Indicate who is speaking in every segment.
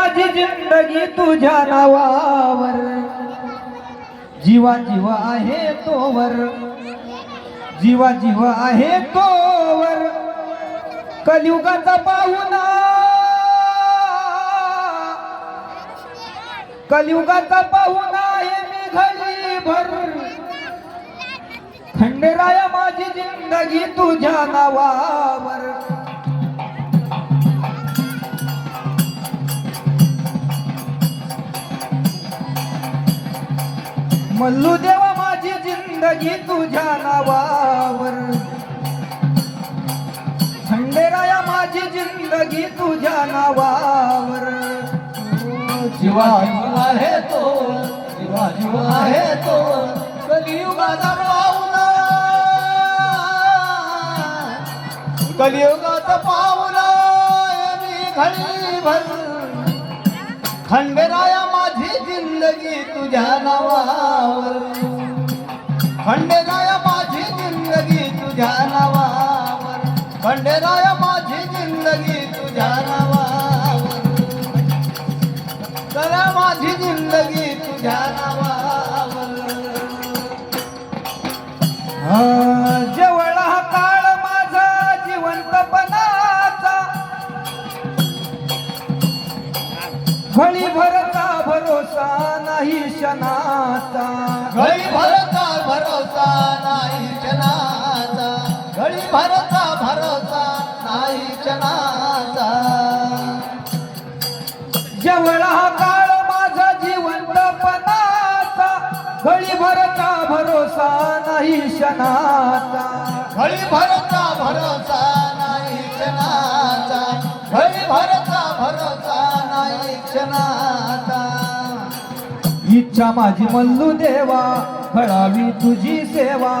Speaker 1: माझी जिंदगी तुझ्या नावावर. जीवा जीवा आहे तोवर. जीवा जीवा आहे तोवर. कलियुगाचा पाहुणा. कलियुगाचा पाहुणा आहे मी घरी भर खंडेराया माझी जिंदगी तुझ्या नावावर. मल्लू देवा माझी जिंदगी तुझ्या नावावर. खंडेराया माझी जिंदगी तुझ्या नावावर.
Speaker 2: जीवा जीवा आहे तो जीवा जीवा आहे तो कलियुगाचा पाहुणा कलियुगाचा पाहुणा मी घडी भर खंडेराया जिंदगी तुझ्या नावावर. खंडेराया माझी जिंदगी तुझ्या नावावर. खंडेराया माझी जिंदगी तुझ्या नावावर. तर माझी जिंदगी तुझ्या नावावर.
Speaker 1: हा, नाही क्षणाचा
Speaker 2: घडी भरता भरोसा नाही क्षणाचा घडी भरता भरोसा नाही
Speaker 1: जवळ हा काळ माझा जिवंतपणाचा घडी भरता भरोसा नाही क्षणाचा
Speaker 2: घडी भरता भरोसा नाही क्षणाचा घडी भरता भरोसा नाही क्षणाचा
Speaker 1: इच्छा माझी मल्लू देवा घडावी तुझी सेवा.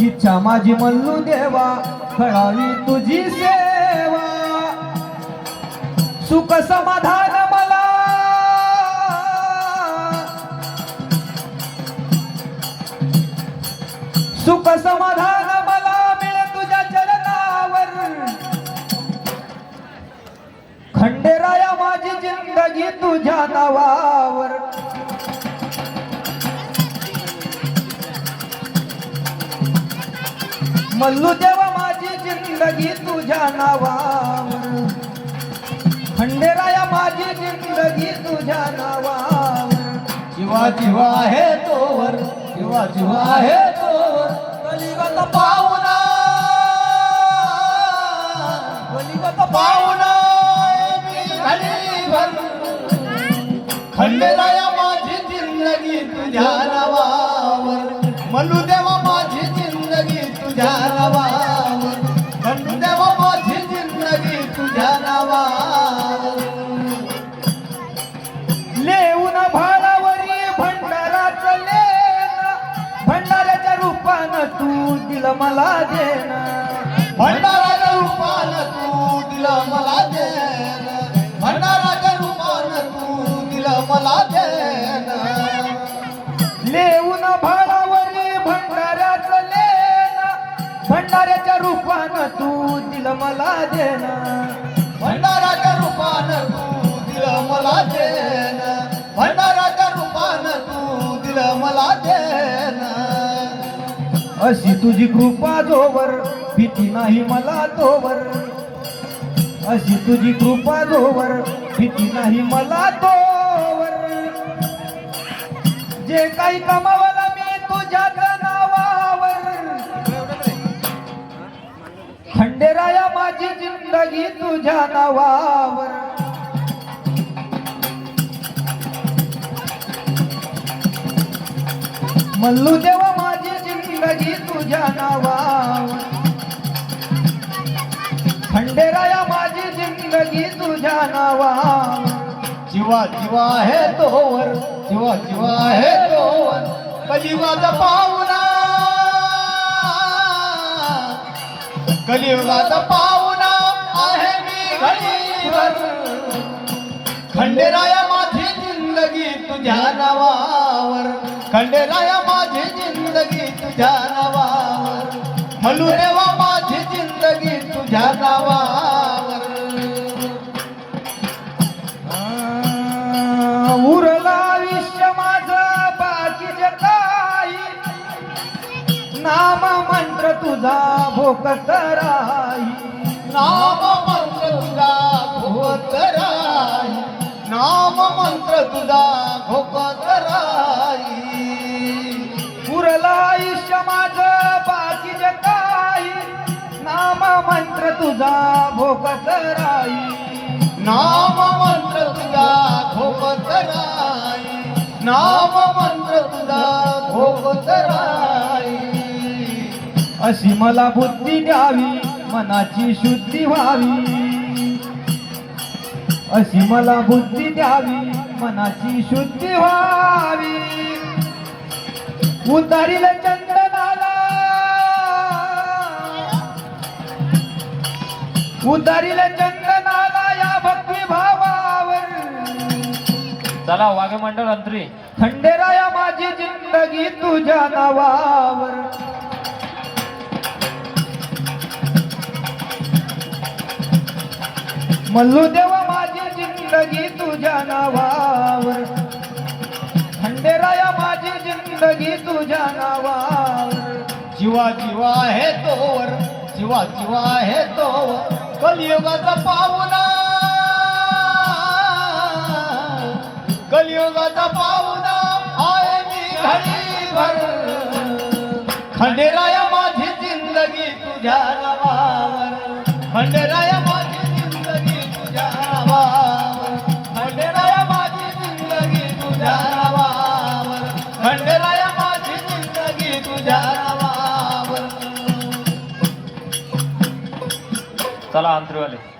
Speaker 1: इच्छा माझी मल्लू देवा घडावी तुझी सेवा. सुख समाधान मला. सुख समाधान तुझ्या नावावर. मल्लू देवा माझी जिंदगी तुझ्या नावावर. खंडेराया माझी जिंदगी तुझ्या नावावर.
Speaker 2: जीवा जिवा आहे तोवर जीवा जिवा आहे तोवर. कलिगत पाहुणा कलिगत पाहुणा. खंडेराया माझी जिंदगी तुझ्या नावावर. म्हणू देवा माझी जिंदगी तुझ्या नावावर. म्हणू देवा माझी जिंदगी तुझ्या नावावर.
Speaker 1: लेऊन भाडावरी भंडारा चले भंडाऱ्याच्या रूपानं तू दिलं मला देणं.
Speaker 2: भंडाराच्या रूपानं तू दिलं मला देण.
Speaker 1: भंडाऱ्याच्या रूपानं तू दिल मला देणं.
Speaker 2: भंडाराच्या रूपानं तू दिल मला देण. भंडाराच्या रूपानं तू दिल मला देण.
Speaker 1: अशी तुझी कृपा जोवर भीती नाही मला तोवर. अशी तुझी कृपा जोवर भीती नाही मला तोवर. जे काही कमावलं मी तुझ्या जिंदगी तुझ्या नावावर. मल्लू देवा माझी जिंदगी तुझ्या नावावर. खंडेराया माझी जिंदगी तुझ्या नावावर.
Speaker 2: जीवा जीवा आहे तोवर जीवा जीवा आहे तोवर. कलियुगाचा पाहुणा. कलियुगाचा पाहुणा. कळीवर खंडेराया माझी जिंदगी तुझ्या नावावर. खंडेराया माझी जिंदगी तुझ्या नावावर. म्हणू देवा माझी जिंदगी तुझ्या नावावर.
Speaker 1: उरला आयुष्य माझ बाकी जगाई
Speaker 2: नाम मंत्र तुझा भोकत राही नाम मंत्र तुझा घोकत राही
Speaker 1: पुरला आयुष्य माझ बाकीच काही. नाम मंत्र तुझा भोकत राही
Speaker 2: नाम मंत्र तुझा घोकत राही नाम मंत्र तुझा घोकत राही
Speaker 1: अशी मला बुद्धी द्यावी मनाची शुद्धी व्हावी. अशी मला बुद्धी द्यावी मनाची शुद्धी व्हावी. उतारील चंदनाला. उतारील चंदनाला या भक्ती भावावर.
Speaker 3: चला वाघमंडळ अंतरी
Speaker 1: खंडेराया माझी जिंदगी तुझ्या नावावर. मल्लू देवा जिंदगी तुझ्या नावावर. खंडेराया माझी जिंदगी तुझ्या नावावर.
Speaker 2: जीवा जीवा आहे तोवर जीवा जीवा आहे तोवर कलियुगाचा पाहुणा. कलियुगाचा पाहुणा आहे मी घडी भर खंडेराया माझी जिंदगी तुझ्या नावावर
Speaker 3: चला अंतरीवाले